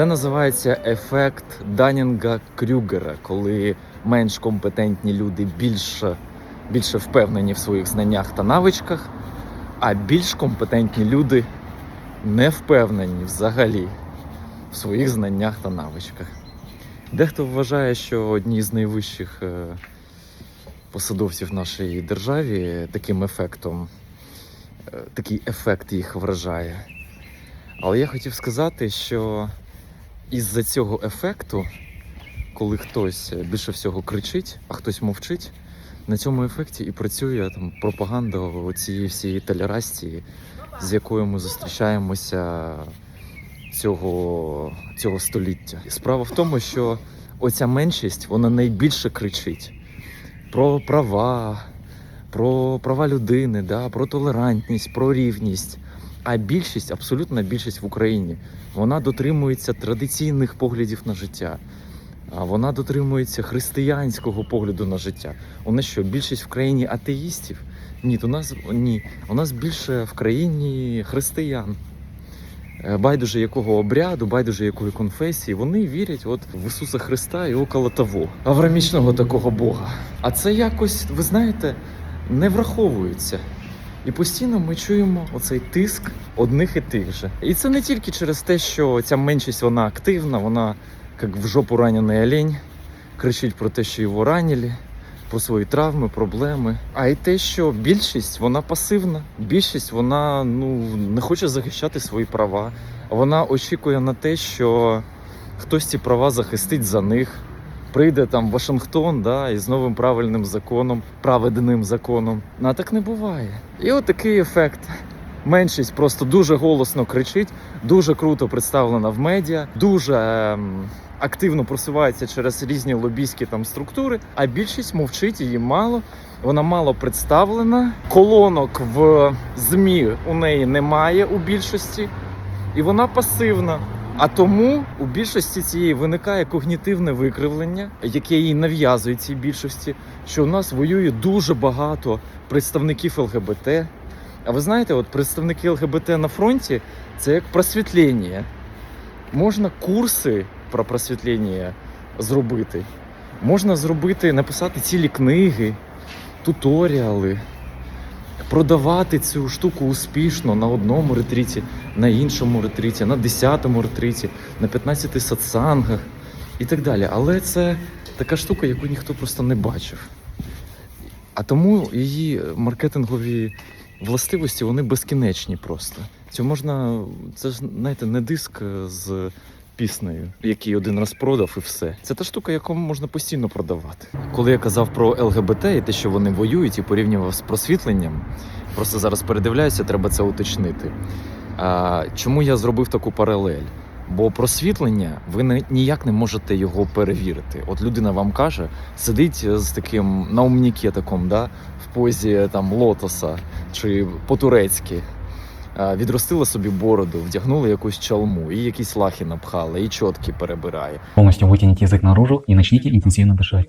Це називається ефект Данінга Крюгера, коли менш компетентні люди більше, більше впевнені в своїх знаннях та навичках, а більш компетентні люди не впевнені взагалі в своїх знаннях та навичках. Дехто вважає, що одні з найвищих е, посадовців в нашій державі таким ефектом, е, такий ефект їх вражає. Але я хотів сказати, що із-за цього ефекту, коли хтось більше всього кричить, а хтось мовчить, на цьому ефекті і працює там пропаганда цієї всієї толерації, з якою ми зустрічаємося цього, цього століття. Справа в тому, що оця меншість вона найбільше кричить про права, про права людини, да, про толерантність, про рівність. А більшість, абсолютна більшість в Україні, вона дотримується традиційних поглядів на життя. А вона дотримується християнського погляду на життя. У нас що, більшість в країні атеїстів? Ні, у нас ні. У нас більше в країні християн. Е, Байдуже якого обряду, байдуже якої конфесії, вони вірять от в Ісуса Христа і около того, аврамічного такого Бога. А це якось, ви знаєте, не враховується. І постійно ми чуємо оцей тиск одних і тих же. І це не тільки через те, що ця меншість вона активна, вона як в жопу ранений олень, кричить про те, що його ранили, про свої травми, проблеми. А й те, що більшість вона пасивна. Більшість вона ну не хоче захищати свої права. Вона очікує на те, що хтось ці права захистить за них. Прийде там Вашингтон, да, із новим правильним законом, праведним законом. Ну, а так не буває. І от такий ефект. Меншість просто дуже голосно кричить, дуже круто представлена в медіа, дуже ем, активно просувається через різні лобійські там структури. А більшість мовчить, її мало. Вона мало представлена. Колонок в змі у неї немає у більшості, і вона пасивна. А тому у більшості цієї виникає когнітивне викривлення, яке їй нав'язує цій більшості, що у нас воює дуже багато представників ЛГБТ. А ви знаєте, от представники ЛГБТ на фронті це як просвітлення. Можна курси про просвітлення зробити. Можна зробити, написати цілі книги, туторіали, продавати цю штуку успішно на одному ретріті, на іншому ретриті, на десятому ретриті, на 15 сатсангах і так далі. Але це така штука, яку ніхто просто не бачив. А тому її маркетингові властивості вони безкінечні просто. Це можна, це ж знаєте, не диск з піснею, який один раз продав і все. Це та штука, яку можна постійно продавати. Коли я казав про ЛГБТ і те, що вони воюють, і порівнював з просвітленням, просто зараз передивляюся, треба це уточнити. А, чому я зробив таку паралель? Бо просвітлення ви не- ніяк не можете його перевірити. От людина вам каже, сидить з таким на умніке да, в позі там лотоса чи по-турецьки. А, Відростила собі бороду, вдягнула якусь чалму, і якісь лахи напхала, і чотки перебирає. Полностью вытяните язык наружу и начните интенсивно дышать.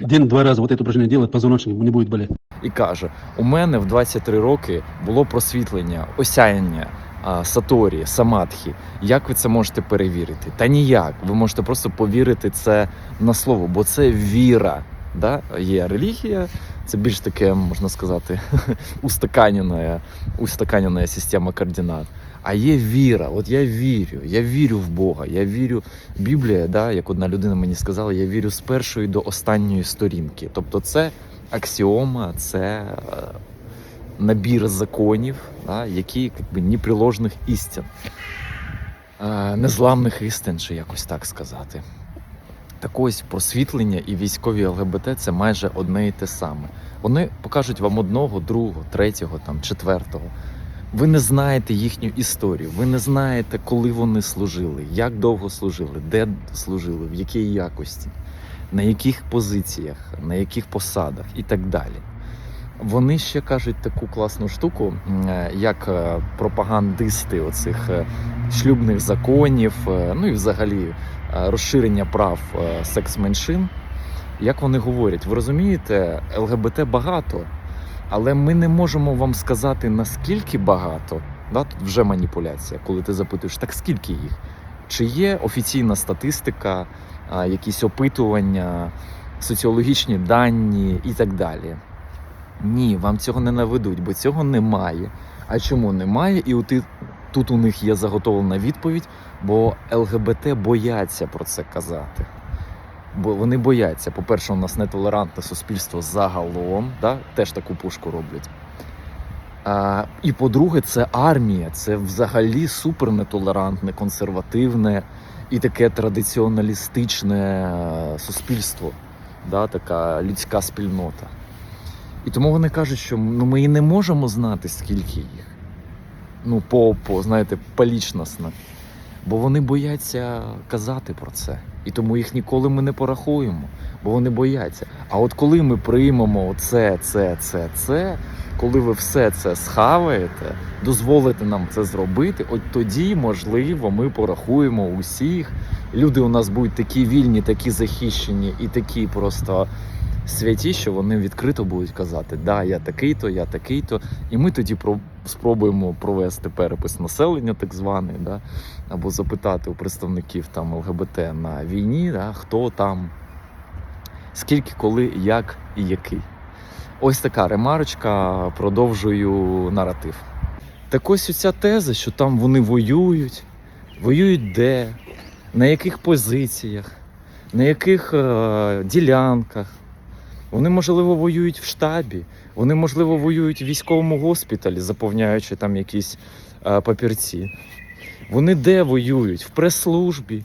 День-два раза вот это упражнение делать, позвоночник не будет болеть. і каже: у мене в 23 роки було просвітлення, осяяння. а, Саторі, самадхі, як ви це можете перевірити? Та ніяк. Ви можете просто повірити це на слово, бо це віра. Да? Є релігія, це більш таке, можна сказати, устаканена, устаканена система координат. А є віра. От я вірю, я вірю в Бога, я вірю. Біблія, да, як одна людина мені сказала, я вірю з першої до останньої сторінки. Тобто, це аксіома, це е, набір законів, да, які якби, неприложних істин, е, незламних істин, чи якось так сказати. Так ось просвітлення і військові ЛГБТ це майже одне і те саме. Вони покажуть вам одного, другого, третього, там, четвертого. Ви не знаєте їхню історію, ви не знаєте, коли вони служили, як довго служили, де служили, в якій якості, на яких позиціях, на яких посадах і так далі. Вони ще кажуть таку класну штуку, е, як е, пропагандисти оцих е, шлюбних законів, ну і взагалі розширення прав е, секс-меншин. Як вони говорять, ви розумієте, ЛГБТ багато, але ми не можемо вам сказати наскільки багато, Да? Тут вже маніпуляція, коли ти запитуєш, так скільки їх? Чи є офіційна статистика, якісь опитування, соціологічні дані і так далі? Ні, вам цього не наведуть, бо цього немає. А чому немає? І і тут у них є заготовлена відповідь, бо ЛГБТ бояться про це казати. Бо вони бояться. По-перше, у нас нетолерантне суспільство загалом, да? теж таку пушку роблять. А, і по-друге, це армія, це взагалі супер нетолерантне, консервативне і таке традиціоналістичне е, суспільство, да? така людська спільнота. І тому вони кажуть, що ну, ми і не можемо знати, скільки їх. Ну, по, по знаєте, полічносно. Бо вони бояться казати про це. І тому їх ніколи ми не порахуємо, бо вони бояться. А от коли ми приймемо це, це, це, це, коли ви все це схаваєте, дозволите нам це зробити, от тоді, можливо, ми порахуємо усіх. Люди у нас будуть такі вільні, такі захищені і такі просто святі, що вони відкрито будуть казати, да, я такий-то, я такий-то. І ми тоді про- спробуємо провести перепис населення, так званий, да, або запитати у представників там ЛГБТ на війні, да, хто там, скільки, коли, як і який. Ось така ремарочка, продовжую наратив. Так ось ця теза, що там вони воюють, воюють де, на яких позиціях, на яких е, ділянках. Вони, можливо, воюють в штабі, вони, можливо, воюють в військовому госпіталі, заповняючи там якісь е, папірці. Вони де воюють? В прес-службі,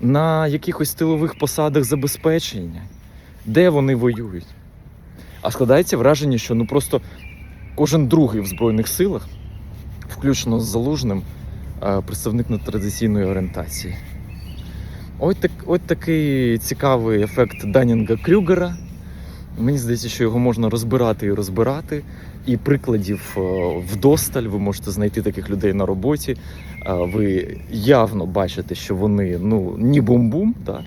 на якихось тилових посадах забезпечення. Де вони воюють? А складається враження, що ну просто кожен другий в Збройних силах, включно з залужним, е, представник нетрадиційної орієнтації. Ось, так, ось такий цікавий ефект Данінга Крюгера. Мені здається, що його можна розбирати і розбирати. І прикладів е, вдосталь ви можете знайти таких людей на роботі. Е, Ви явно бачите, що вони ну ні бум-бум, да?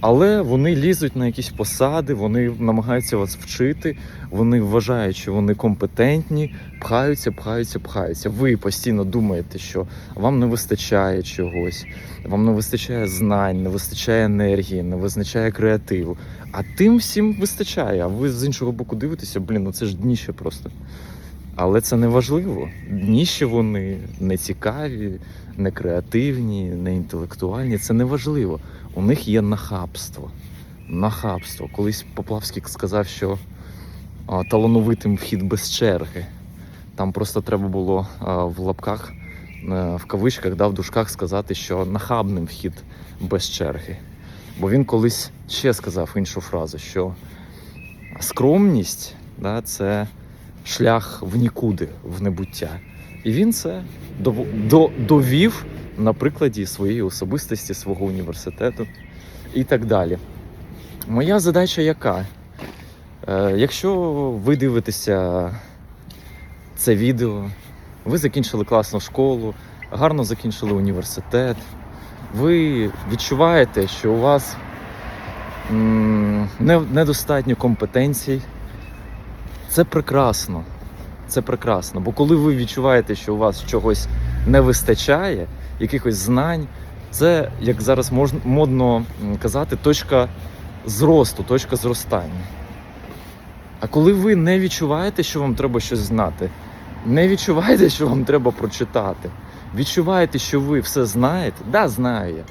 Але вони лізуть на якісь посади, вони намагаються вас вчити, вони вважають, що вони компетентні, пхаються, пхаються, пхаються. Ви постійно думаєте, що вам не вистачає чогось, вам не вистачає знань, не вистачає енергії, не вистачає креативу. А тим всім вистачає. А ви з іншого боку дивитеся, блін, ну це ж дніще просто. Але це не важливо. Дніще вони не цікаві, не креативні, не інтелектуальні. Це не важливо. У них є нахабство. Нахабство. Колись Поплавський сказав, що а, талановитим вхід без черги. Там просто треба було а, в лапках, е, в кавичках, да, в дужках сказати, що нахабним вхід без черги. Бо він колись ще сказав іншу фразу, що скромність да, це шлях в нікуди, в небуття. І він це дов- до- довів на прикладі своєї особистості, свого університету і так далі. Моя задача яка? Е, якщо ви дивитеся це відео, ви закінчили класну школу, гарно закінчили університет, ви відчуваєте, що у вас недостатньо компетенцій. Це прекрасно. Це прекрасно. Бо коли ви відчуваєте, що у вас чогось не вистачає, якихось знань, це, як зараз можна модно казати, точка зросту, точка зростання. А коли ви не відчуваєте, що вам треба щось знати, не відчуваєте, що вам треба прочитати, відчуваєте, що ви все знаєте, да, знаю я.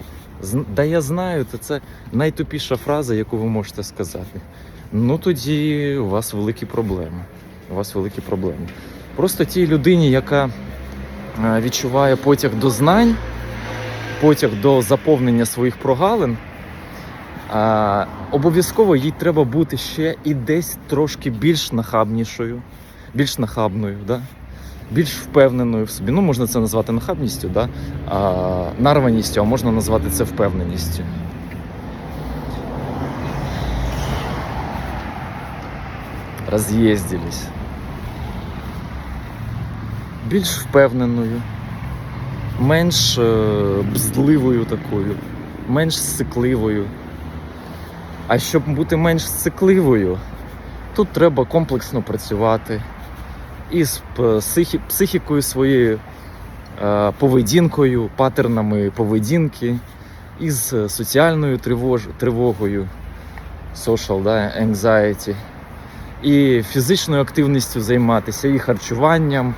Да я знаю, то це найтупіша фраза, яку ви можете сказати. Ну тоді у вас великі проблеми. У вас великі проблеми. Просто тій людині, яка відчуває потяг до знань, потяг до заповнення своїх прогалин, обов'язково їй треба бути ще і десь трошки більш нахабнішою, більш нахабною, да? більш впевненою в собі. Ну, можна це назвати нахабністю, да? а, нарваністю, а можна назвати це впевненістю. Роз'їздились. Більш впевненою, менш е, бздливою такою, менш сикливою. А щоб бути менш сикливою, тут треба комплексно працювати і з психі- психікою своєю е, поведінкою, паттернами поведінки, із соціальною тривож, тривогою, social да, anxiety, і фізичною активністю займатися, і харчуванням,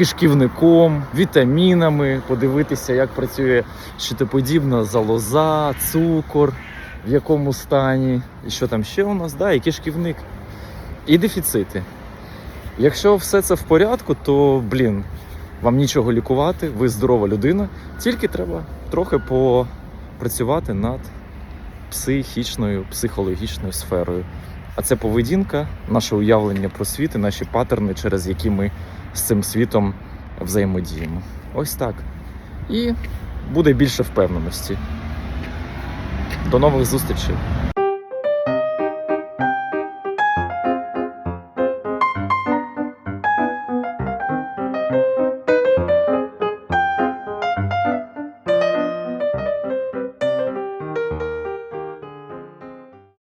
кишківником, вітамінами, подивитися, як працює щитоподібна залоза, цукор, в якому стані, і що там ще у нас, да, і кишківник, і дефіцити. Якщо все це в порядку, то блін, вам нічого лікувати, ви здорова людина, тільки треба трохи попрацювати над психічною, психологічною сферою. А це поведінка, наше уявлення про світ і наші паттерни, через які ми з цим світом взаємодіємо. Ось так. І буде більше впевненості. До нових зустрічей!